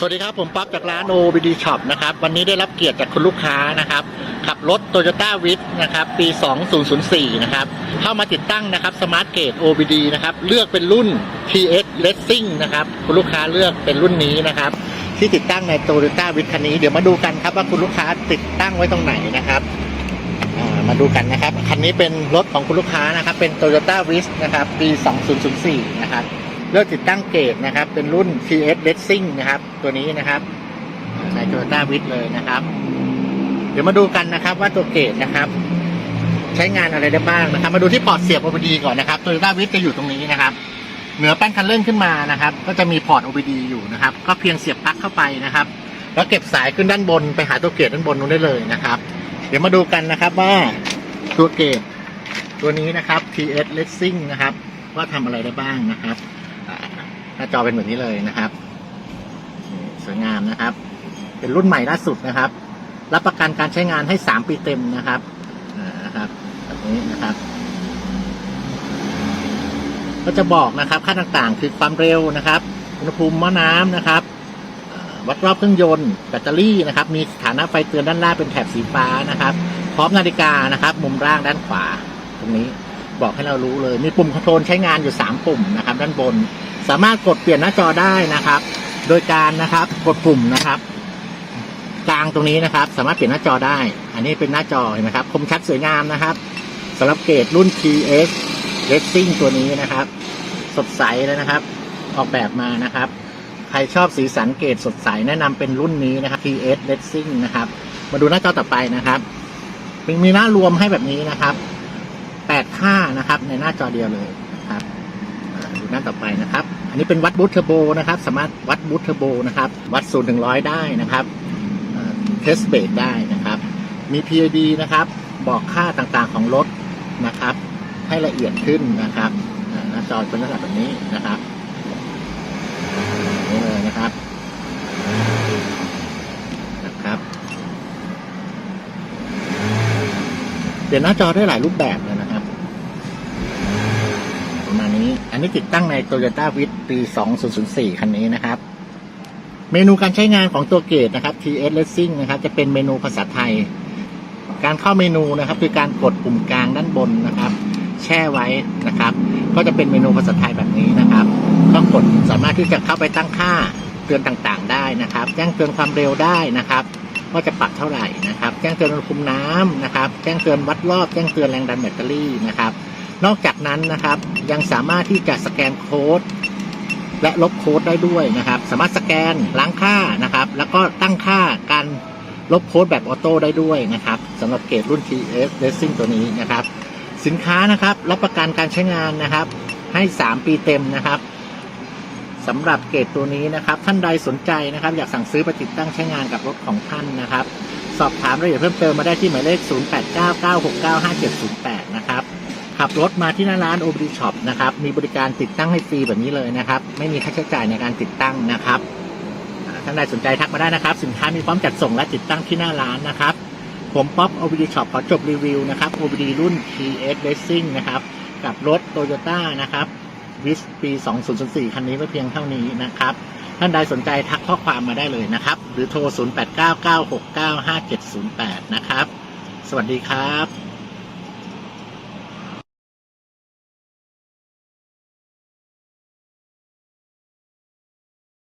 สวัสดีครับ ผมป๊อปจากร้าน OBD Shop นะครับ วันนี้ได้รับเกียรติจากคุณลูกค้านะครับ ขับรถ Toyota w i t นะครับ ปี 2004 นะครับ เข้ามาติดตั้งนะครับ Smart Gate OBD นะครับ เลือกเป็นรุ่น TS Racing นะครับ คุณลูกค้าเลือกเป็นรุ่นนี้นะครับ ที่ติดตั้งใน Toyota w i t คันนี้ เดี๋ยวมาดูกันครับว่าคุณลูกค้าติดตั้งไว้ตรงไหนนะครับ มาดูกันนะครับ คันนี้เป็นรถของคุณลูกค้านะครับ เป็น Toyota w i s นะครับ ปี 2004 นะครับ เลือกติดตั้งเกรดนะครับ เป็นรุ่น TS Racing นะครับ ตัวนี้นะครับใน Toyota w i s เลยนะครับ เดี๋ยวมาดูกันนะครับว่าตัวเกรดนะครับ ใช้งานอะไรได้บ้างนะครับ มาดูที่พอร์ตเสียบ OBD ก่อนนะครับ Toyota w i s จะอยู่ตรงนี้นะครับ เหนือแป้นคันเร่งขึ้นมานะครับ ก็จะมีพอร์ต OBD อยู่นะครับ ก็เพียงเสียบปลั๊กเข้าไปนะครับ แล้วเก็บสายขึ้นด้านบนไปหาตัวเกรดด้านบนนู้นได้เลยนะครับ เดี๋ยวมาดูกันนะครับว่าตัวเกรดตัวนี้นะครับ TS Racing นะครับ ว่าทำอะไรได้บ้างนะครับ หน้าจอเป็นแบบนี้เลยนะครับสวยงามนะครับ เป็นรุ่นใหม่ล่าสุดนะครับ รับประกันการใช้งานให้3ปีเต็มนะครับอ่านะครับแบบนี้นะครับ ก็จะบอกนะครับค่าต่างๆ คือความเร็วนะครับอุณหภูมิหม้อน้ำนะครับวัดรอบเครื่องยนต์แบตเตอรี่นะครับ มีสถานะไฟเตือนด้านล่างเป็นแถบสีฟ้านะครับ พร้อมนาฬิกานะครับ มุมล่างด้านขวา ตรงนี้บอกให้เรารู้เลย มีปุ่มคอนโทรลใช้งานอยู่ 3 ปุ่มนะครับ ด้านบน สามารถกดเปลี่ยนหน้าจอได้นะครับ โดยการนะครับกดปุ่มนะครับกลางตรงนี้นะครับ สามารถเปลี่ยนหน้าจอได้ อันนี้เป็นหน้าจอเห็นไหมครับ คมชัดสวยงามนะครับสำหรับเกรดรุ่น TS Racing ตัวนี้นะครับ สดใสเลยนะครับ ออกแบบมานะครับ ใครชอบสีสันเกรดสดใสแนะนำเป็นรุ่นนี้นะครับ TS Racing นะครับ มาดูหน้าจอต่อไปนะครับมีมีหน้ารวมให้แบบนี้นะครับแปดค่านะครับ ในหน้าจอเดียวเลยครับดูหน้าต่อไปนะครับ นี้เป็นวัดบูทเทอร์โบนะครับ สามารถวัดบูทเทอร์โบนะครับ วัดศูนย์ถึงร้อยได้นะครับเทสเบรกได้นะครับ มี PID นะครับ บอกค่าต่างๆของรถนะครับ ให้ละเอียดขึ้นนะครับหน้าจอเป็นลักษณะแบบนี้นะครับนี่เลยนะครับนะครับ เปลี่ยนหน้าจอได้หลายรูปแบบเลยนะครับ ประมาณนี้ อันนี้ติดตั้งใน Toyota w i t ปี 2004 คันนี้นะครับ เมนูการใช้งานของตัวเกตนะครับ TS Racing นะครับ จะเป็นเมนูภาษาไทย การเข้าเมนูนะครับ คือการกดปุ่มกลางด้านบนนะครับ แช่ไว้นะครับ ก็จะเป็นเมนูภาษาไทยแบบนี้นะครับ ก็กดสามารถที่จะเข้าไปตั้งค่าเตือนต่างๆ ได้นะครับ แจ้งเตือนความเร็วได้นะครับว่าจะปรับเท่าไหร่นะครับ แจ้งเตือนอุณหภูมิน้ำนะครับ แจ้งเตือนวัดรอบ แจ้งเตือนแรงดันแบตเตอรี่นะครับ นอกจากนั้นนะครับ ยังสามารถที่จะสแกนโค้ดและลบโค้ดได้ด้วยนะครับ สามารถสแกนล้างค่านะครับ แล้วก็ตั้งค่าการลบโค้ดแบบออโต้ได้ด้วยนะครับสำหรับเกรดรุ่น TS Racing ตัวนี้นะครับ สินค้านะครับรับประกันการใช้งานนะครับ ให้ 3 ปีเต็มนะครับสำหรับเกรดตัวนี้นะครับ ท่านใดสนใจนะครับ อยากสั่งซื้อไปติดตั้งใช้งานกับรถของท่านนะครับ สอบถามรายละเอียดเพิ่มเติมมาได้ที่หมายเลข 0899695708 ขับรถมาที่หน้าร้าน OBD Shop นะครับ มีบริการติดตั้งให้ฟรีแบบนี้เลยนะครับ ไม่มีค่าใช้จ่ายในการติดตั้งนะครับท่านใดสนใจทักมาได้นะครับ สินค้ามีพร้อมจัดส่งและติดตั้งที่หน้าร้านนะครับ ผมป๊อป OBD Shop ขอจบรีวิวนะครับ OBD รุ่น TS Racing นะครับ กับรถ Toyota นะครับวิสปี 2004 คันนี้ไว้เพียงเท่านี้นะครับ ท่านใดสนใจทักข้อความมาได้เลยนะครับ หรือโทร 0899695708 นะครับ สวัสดีครับ